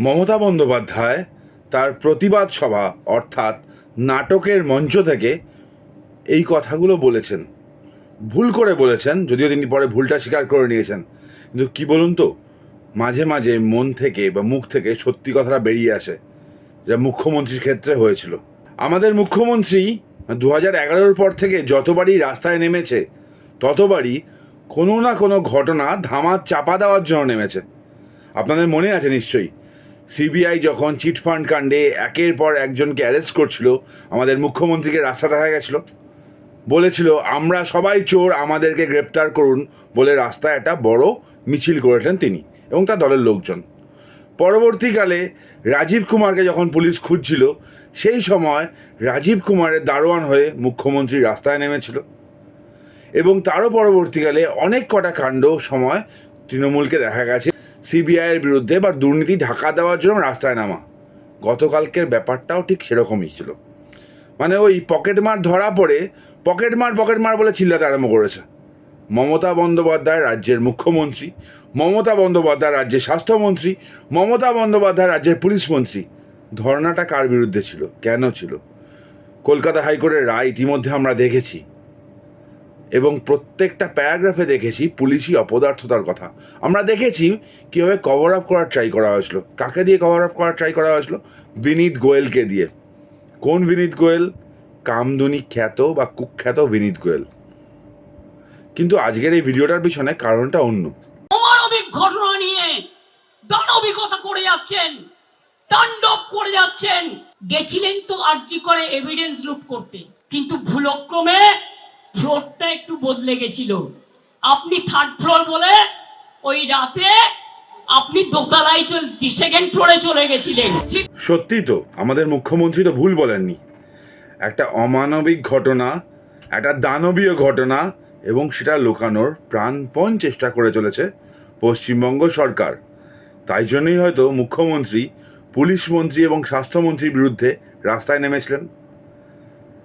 মমতা বন্দ্যোপাধ্যায় তার প্রতিবাদ সভা, অর্থাৎ নাটকের মঞ্চ থেকে এই কথাগুলো বলেছেন। ভুল করে বলেছেন, যদিও তিনি পরে ভুলটা স্বীকার করে নিয়েছেন। কিন্তু কি বলুন তো, মাঝে মাঝে মন থেকে বা মুখ থেকে সত্যি কথাটা বেরিয়ে আসে যা মুখ্যমন্ত্রীর ক্ষেত্রে হয়েছিল। আমাদের মুখ্যমন্ত্রী দু হাজার এগারোর পর থেকে যতবারই রাস্তায় নেমেছে ততবারই কোনো না কোনো ঘটনা ধামা চাপা দেওয়ার জন্য নেমেছে। আপনাদের মনে আছে নিশ্চয়ই, সিবিআই যখন চিটফান্ড কাণ্ডে একের পর একজনকে অ্যারেস্ট করছিল, আমাদের মুখ্যমন্ত্রীকে রাস্তা দেখা গেছিল। বলেছিল, আমরা সবাই চোর, আমাদেরকে গ্রেপ্তার করুন বলে রাস্তায় একটা বড় মিছিল করেছিলেন তিনি এবং তার দলের লোকজন। পরবর্তীকালে রাজীব কুমারকে যখন পুলিশ খুঁজছিল, সেই সময় রাজীব কুমারের দারোয়ান হয়ে মুখ্যমন্ত্রী রাস্তায় নেমেছিল। এবং তারও পরবর্তীকালে অনেক কটা কাণ্ড সময় তৃণমূলকে দেখা গেছে। সিবিআইয়ের বিরুদ্ধে বা দুর্নীতি ঢাকা দেওয়ার জন্য রাস্তায় নামা। গতকালকের ব্যাপারটাও ঠিক সেরকমই ছিল। মানে ওই পকেটমার ধরা পড়ে পকেটমার পকেটমার বলে চিল্লাতে আরম্ভ করেছে। মমতা বন্দ্যোপাধ্যায় রাজ্যের মুখ্যমন্ত্রী, মমতা বন্দ্যোপাধ্যায় রাজ্যের স্বাস্থ্যমন্ত্রী, মমতা বন্দ্যোপাধ্যায় রাজ্যের পুলিশ মন্ত্রী। ধর্নাটা কার বিরুদ্ধে ছিল? কেন ছিল? কলকাতা হাইকোর্টের রায় ইতিমধ্যে আমরা দেখেছি। এবং প্রত্যেকটা প্যারাগ্রাফে দেখেছি পুলিশি অপদার্থতার কথা। আমরা দেখেছি কীভাবে কভার আপ করার ট্রাই করা হয়েছিল। কাকে দিয়ে কভার আপ করার ট্রাই করা হয়েছিল? বিনীত গোয়েলকে দিয়ে। কোন বিনীত গোয়েল? কামদুনি খ্যাত বা কুখ্যাত বিনীত গোয়েল। কিন্তু আজকের এই ভিডিওটার পিছনে কারণটা অন্য। ঘটনা নিয়ে দানবিকতা করে যাচ্ছেন, তাণ্ডব করে যাচ্ছেন। গেছিলেন তো আর্জি করে এভিডেন্স লুট করতে। কিন্তু ভুলক্রমে ফ্লোরটা একটু বদলে গেছিল। আপনি থার্ড ফ্লোর বলে ওই রাতে আপনি চল সেকেন্ড ফ্লোরে চলে গেছিলেন। সত্যি তো, আমাদের মুখ্যমন্ত্রী তো ভুল বলেননি। একটা অমানবিক ঘটনা, একটা দানবীয় ঘটনা, এবং সেটা লুকানোর প্রাণপণ চেষ্টা করে চলেছে পশ্চিমবঙ্গ সরকার। তাই জন্যই হয়তো মুখ্যমন্ত্রী, পুলিশ মন্ত্রী এবং স্বাস্থ্যমন্ত্রীর বিরুদ্ধে রাস্তায় নেমেছিলেন।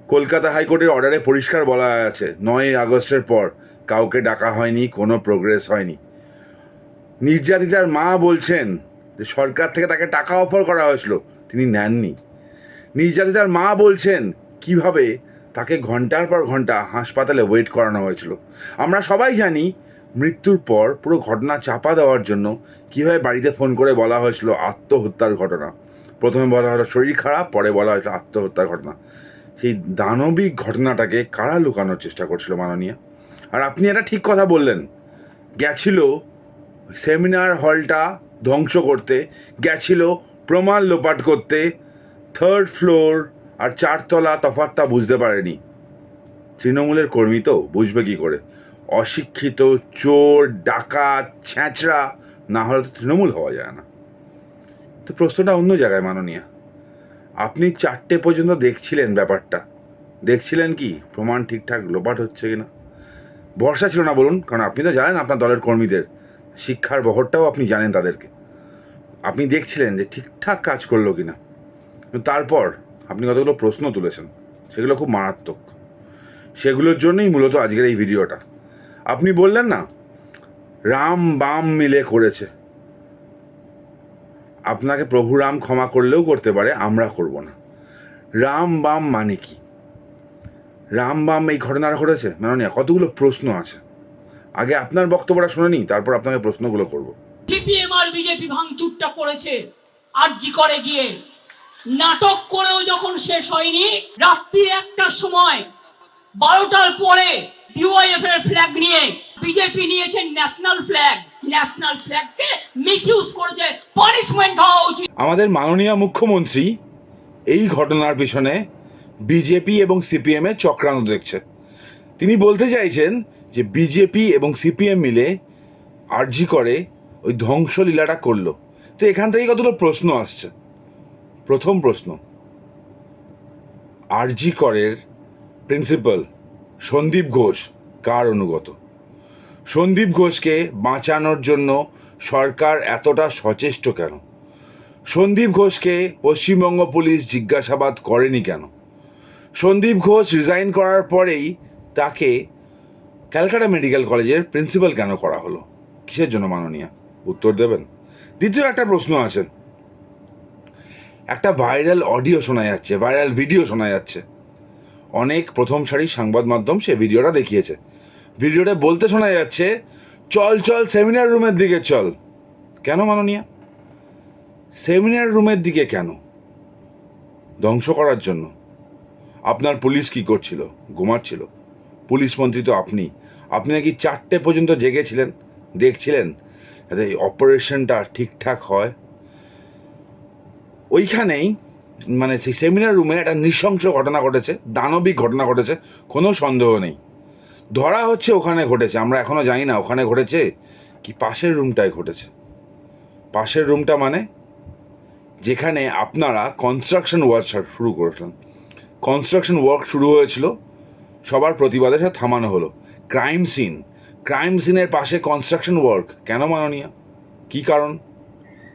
কলকাতা হাইকোর্টের অর্ডারে পরিষ্কার বলা আছে, নয় আগস্টের পর কাউকে ডাকা হয়নি, কোনো প্রোগ্রেস হয়নি। নির্যাতিতার মা বলছেন যে সরকার থেকে তাকে টাকা অফার করা হয়েছিল, তিনি নেননি। নির্যাতিতার মা বলছেন কীভাবে তাকে ঘণ্টার পর ঘণ্টা হাসপাতালে ওয়েট করানো হয়েছিল। আমরা সবাই জানি মৃত্যুর পর পুরো ঘটনা চাপা দেওয়ার জন্য কীভাবে বাড়িতে ফোন করে বলা হয়েছিল আত্মহত্যার ঘটনা। প্রথমে বলা হলো শরীর খারাপ, পরে বলা হয়েছিল আত্মহত্যার ঘটনা। সেই দানবিক ঘটনাটাকে কারা লুকানোর চেষ্টা করছিল মাননীয়? আর আপনি এটা ঠিক কথা বললেন। গেছিল সেমিনার হলটা ধ্বংস করতে, গেছিল প্রমাণ লোপাট করতে থার্ড ফ্লোর আর চারতলা তফাতটা বুঝতে পারেনি। তৃণমূলের কর্মী তো, বুঝবে কী করে? অশিক্ষিত, চোর, ডাকাত ছ্যাঁচড়া না হলে তো তৃণমূল হওয়া যায় না। তো প্রশ্নটা অন্য জায়গায় মাননীয়া। আপনি চারটে পর্যন্ত দেখছিলেন ব্যাপারটা। দেখছিলেন কি? প্রমাণ ঠিকঠাক লোপাট হচ্ছে কিনা? ভরসা ছিল না বলুন, কারণ আপনি তো জানেন আপনার দলের কর্মীদের। শিক্ষার বহরটাও আপনি জানেন তাদেরকে। আপনি দেখছিলেন যে ঠিকঠাক কাজ করল কিনা। কিন্তু তারপর আপনি কতগুলো প্রশ্ন তুলেছেন, সেগুলো খুব মারাত্মক। সেগুলোর জন্যই মূলত আজকের এই ভিডিওটা। আপনি বললেন না, রাম বাম মিলে করেছে। আপনাকে প্রভু রাম ক্ষমা করলেও করতে পারে, আমরা করব না। রাম বাম মানে কি? রাম বাম এই ঘটনাটা ঘটেছে? মাননীয়, কতগুলো প্রশ্ন আছে। আগে আপনার বক্তব্যটা শুনে নিই, তারপর আপনাকে প্রশ্নগুলো করব। সিপিএম আর বিজেপি ভাঙচুরটা করেছে আরজি করে গিয়ে। নাটক করেও যখন শেষ হয়নি, রাত্রি একটার সময়, বারোটার পরে ডিওয়াইএফ এর ফ্ল্যাগ নিয়ে বিজেপি নিয়েছে ন্যাশনাল ফ্ল্যাগ ন্যাশনাল ফ্ল্যাগকে মিসইউজ করেছে পানিশমেন্ট হওয়া উচিত। আমাদের মাননীয় মুখ্যমন্ত্রী এই ঘটনার পিছনে বিজেপি এবং সিপিএমের চক্রান্ত দেখছে। তিনি বলতে চাইছেন যে বিজেপি এবং সিপিএম মিলে আর্জি করে ওই ধ্বংসলীলাটা করল। তো এখান থেকে কতগুলো প্রশ্ন আসছে? প্রথম প্রশ্ন আরজি করের প্রিন্সিপাল সন্দীপ ঘোষ কার অনুগত? সন্দীপ ঘোষকে বাঁচানোর জন্য সরকার এতটা সচেষ্ট কেন? সন্দীপ ঘোষকে পশ্চিমবঙ্গ পুলিশ জিজ্ঞাসাবাদ করেনি কেন? সন্দীপ ঘোষ রিজাইন করার পরেই তাকে ক্যালকাটা মেডিকেল কলেজের প্রিন্সিপাল কেন করা হলো? কিসের জন্য মাননীয়া? উত্তর দেবেন? দ্বিতীয় একটা প্রশ্ন আছে। একটা ভাইরাল অডিও শোনা যাচ্ছে ভাইরাল ভিডিও শোনা যাচ্ছে। অনেক প্রথম সারির সংবাদ মাধ্যম সে ভিডিওটা দেখিয়েছে। ভিডিওটা বলতে শোনা যাচ্ছে, চল চল সেমিনার রুমের দিকে চল। কেন মাননীয়া? সেমিনার রুমের দিকে কেন? ধ্বংস করার জন্য। আপনার পুলিশ কি করছিল? ঘুমাচ্ছিল। পুলিশ মন্ত্রী তো আপনি। আপনি নাকি চারটে পর্যন্ত জেগেছিলেন, দেখছিলেন যাতে এই অপারেশনটা ঠিকঠাক হয়? ওইখানেই মানে সেই সেমিনার রুমে একটা নৃশংস ঘটনা ঘটেছে, দানবিক ঘটনা ঘটেছে, কোনো সন্দেহ নেই। ধরা হচ্ছে ওখানে ঘটেছে, আমরা এখনও জানি না ওখানে ঘটেছে কি পাশের রুমটায় ঘটেছে। পাশের রুমটা মানে যেখানে আপনারা কনস্ট্রাকশন ওয়ার্ক শুরু করেছিলেন। কনস্ট্রাকশন ওয়ার্ক শুরু হয়েছিল, সবার প্রতিবাদে সেটা থামানো হলো। ক্রাইম সিন ক্রাইম সিনের পাশে কনস্ট্রাকশন ওয়ার্ক কেন মাননীয়? কি কারণ?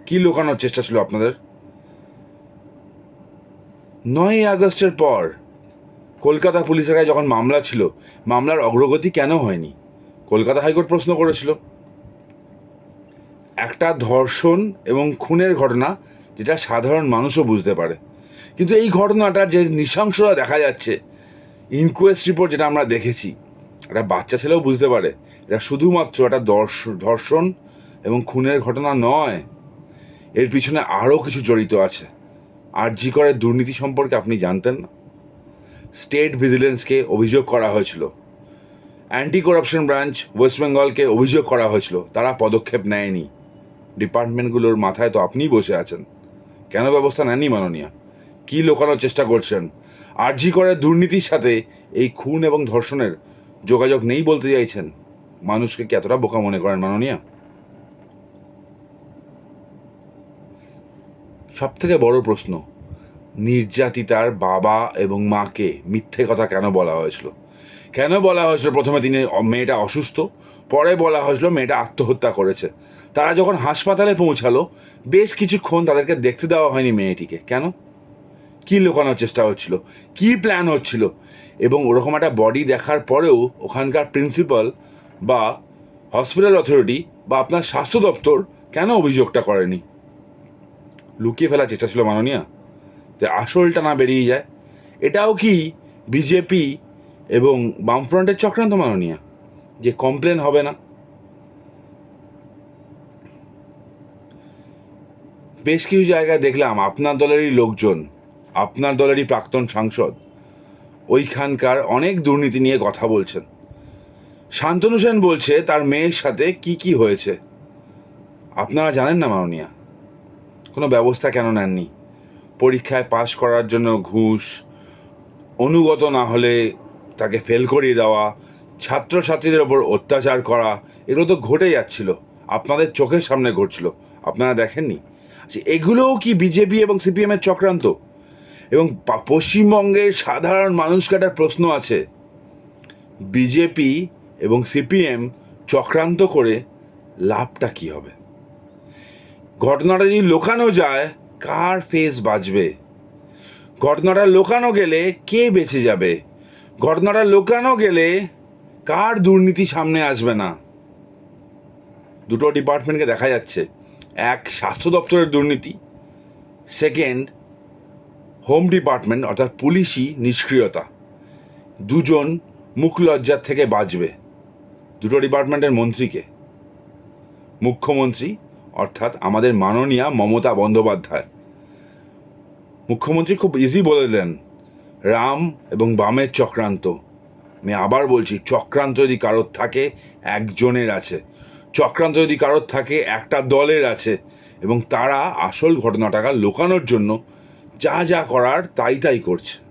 কি লুকানোর চেষ্টা ছিল আপনাদের? নয়ই আগস্টের পর কলকাতা পুলিশের কাছে যখন মামলা ছিল, মামলার অগ্রগতি কেন হয়নি? কলকাতা হাইকোর্ট প্রশ্ন করেছিল। একটা ধর্ষণ এবং খুনের ঘটনা যেটা সাধারণ মানুষও বুঝতে পারে। কিন্তু এই ঘটনাটা যে নৃশংসতা দেখা যাচ্ছে ইনকোয়েস্ট রিপোর্ট যেটা আমরা দেখেছি, একটা বাচ্চা ছেলেও বুঝতে পারে, এটা শুধুমাত্র একটা ধর্ষণ এবং খুনের ঘটনা নয়, এর পিছনে আরও কিছু জড়িত আছে। আর জি করের দুর্নীতি সম্পর্কে আপনি জানতেন না? স্টেট ভিজিলেন্সকে অভিযোগ করা হয়েছিল। অ্যান্টি করাপশন ব্রাঞ্চ ওয়েস্ট বেঙ্গলকে অভিযোগ করা হয়েছিল। তারা পদক্ষেপ নেয়নি। ডিপার্টমেন্টগুলোর মাথায় তো আপনিই বসে আছেন। কেন ব্যবস্থা নেননি মাননীয়া? কি লোকানোর চেষ্টা করছেন? আর জি করের দুর্নীতির সাথে এই খুন এবং ধর্ষণের যোগাযোগ নেই বলতে চাইছেন। মানুষকে কি এতটা বোকা মনে করেন মাননীয়া? সব থেকে বড় প্রশ্ন নির্যাতিতার বাবা এবং মাকে মিথ্যে কথা কেন বলা হয়েছিল? কেন বলা হয়েছিল? প্রথমে তিনি মেয়েটা অসুস্থ, পরে বলা হয়েছিল মেয়েটা আত্মহত্যা করেছে। তারা যখন হাসপাতালে পৌঁছালো, বেশ কিছুক্ষণ তাদেরকে দেখতে দেওয়া হয়নি মেয়েটিকে। কেন? কি লুকানোর চেষ্টা হচ্ছিল? কি প্ল্যান হচ্ছিল? এবং ওরকম একটা বডি দেখার পরেও ওখানকার প্রিন্সিপাল বা হসপিটাল অথরিটি বা আপনার স্বাস্থ্য দপ্তর কেন অভিযোগটা করেনি? লুকিয়ে ফেলার চেষ্টা ছিল মাননীয়া? যে আসলটা না বেরিয়ে যায়, এটাও কি বিজেপি এবং বামফ্রন্টের চক্রান্ত মাননীয়া? যে কমপ্লেন হবে না। বেশ কিছু জায়গায় দেখলাম আপনার দলেরই লোকজন, আপনার দলেরই প্রাক্তন সাংসদ, ওইখানকার অনেক দুর্নীতি নিয়ে কথা বলছেন। শান্তনু সেন বলছে তার মেয়ের সাথে কি কি হয়েছে। আপনারা জানেন না মাননীয়া? কোনো ব্যবস্থা কেন নেননি? পরীক্ষায় পাশ করার জন্য ঘুষ অনুগত না হলে তাকে ফেল করিয়ে দেওয়া ছাত্রছাত্রীদের ওপর অত্যাচার করা এগুলো তো ঘটে যাচ্ছিল। আপনাদের চোখের সামনে ঘটছিল। আপনারা দেখেননি? আচ্ছা, এগুলোও কি বিজেপি এবং সিপিএমের চক্রান্ত? এবং পশ্চিমবঙ্গের সাধারণ মানুষকে একটা প্রশ্ন আছে। বিজেপি এবং সিপিএম চক্রান্ত করে লাভটা কি হবে? ঘটনাটা যদি লোকানো যায় কার ফেস বাজবে? ঘটনাটা লোকানো গেলে কে বেঁচে যাবে? ঘটনাটা লোকানো গেলে কার দুর্নীতি সামনে আসবে না? দুটো ডিপার্টমেন্টকে দেখা যাচ্ছে। এক, স্বাস্থ্য দপ্তরের দুর্নীতি। সেকেন্ড, হোম ডিপার্টমেন্ট, অর্থাৎ পুলিশি নিষ্ক্রিয়তা। দুজন মুখ লজ্জার থেকে বাঁচবে। দুটো ডিপার্টমেন্টের মন্ত্রীকে। মুখ্যমন্ত্রী অর্থাৎ আমাদের মাননীয়া মমতা বন্দ্যোপাধ্যায়। মুখ্যমন্ত্রী খুব ইজি বলে দেন রাম এবং বামের চক্রান্ত। আমি আবার বলছি, চক্রান্ত যদি কারোর থাকে, একজনের আছে। চক্রান্ত যদি কারোর থাকে, একটা দলের আছে। এবং তারা আসল ঘটনাটাকে লুকানোর জন্য যা যা করার তাই তাই করছে।